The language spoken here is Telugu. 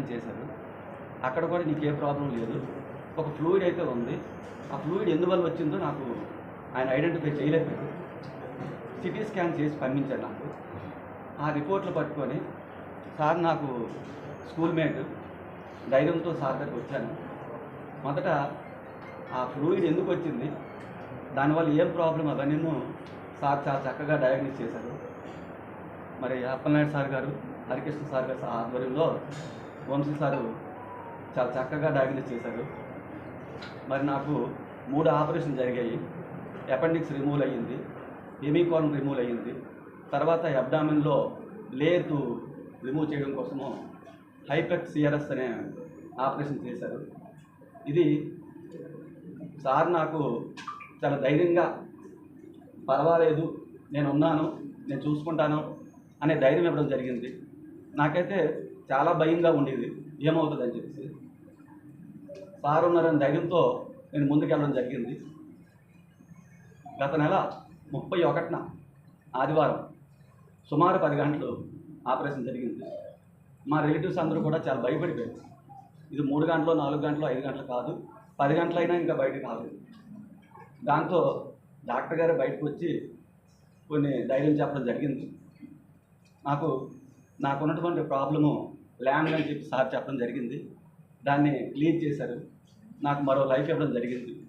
చేశారు. అక్కడ కూడా నీకు ఏ ప్రాబ్లం లేదు. ఒక ఫ్లూయిడ్ అయితే ఉంది. ఆ ఫ్లూయిడ్ ఎందువల్ల వచ్చిందో నాకు ఆయన ఐడెంటిఫై చేయలేకపోయాడు సిటీ స్కాన్ చేసి పంపించారు నాకు. ఆ రిపోర్ట్లు పట్టుకొని సార్ నాకు స్కూల్ మేట్ ధైర్యంతో సార్ దగ్గరికి వచ్చాను. మొదట ఆ ఫ్లూయిడ్ ఎందుకు వచ్చింది? దానివల్ల ఏం ప్రాబ్లం? అవన్నీ సార్ చాలా చక్కగా డయాగ్నోస్ చేశారు. మరి అప్పలనాయుడు సార్ గారు హరికృష్ణ సార్ గారు ఆధ్వర్యంలో వంశీ సారు చాలా చక్కగా డయాగ్నోస్ చేశారు. మరి నాకు మూడు ఆపరేషన్ జరిగాయి. అపెండిక్స్ రిమూవ్ అయ్యింది. ఎమీకాన్ రిమూవ్ అయ్యింది. తర్వాత అబ్డామిన్లో లేతు రిమూవ్ చేయడం కోసము హైపెక్ సిఆర్ఎస్ అనే ఆపరేషన్ చేశారు. ఇది సార్ నాకు చాలా ధైర్యంగా పర్వాలేదు నేను ఉన్నాను నేను చూసుకుంటాను అనే ధైర్యం ఇవ్వడం జరిగింది. నాకైతే చాలా భయంగా ఉండేది. ఏమవుతుందని చెప్పేసి. సార్ ఉన్నారని ధైర్యంతో నేను ముందుకెళ్ళడం జరిగింది. గత నెల ముప్పై ఒకటిన ఆదివారం సుమారు పది గంటలు ఆపరేషన్ జరిగింది. మా రిలేటివ్స్ అందరూ కూడా చాలా భయపడిపోయారు. ఇది మూడు గంటలు నాలుగు గంటలు ఐదు గంటలు కాదు. పది గంటలైనా ఇంకా బయటకు రాలేదు. దాంతో డాక్టర్ గారు బయటకు వచ్చి కొన్ని ధైర్యం చెప్పడం జరిగింది. నాకు నాకు ఉన్నటువంటి ప్రాబ్లము ల్యాండ్ అని చెప్పి సార్ చెప్పడం జరిగింది. దాన్ని క్లియర్ చేశారు. నాకు మరో లైఫ్ ఇవ్వడం జరిగింది.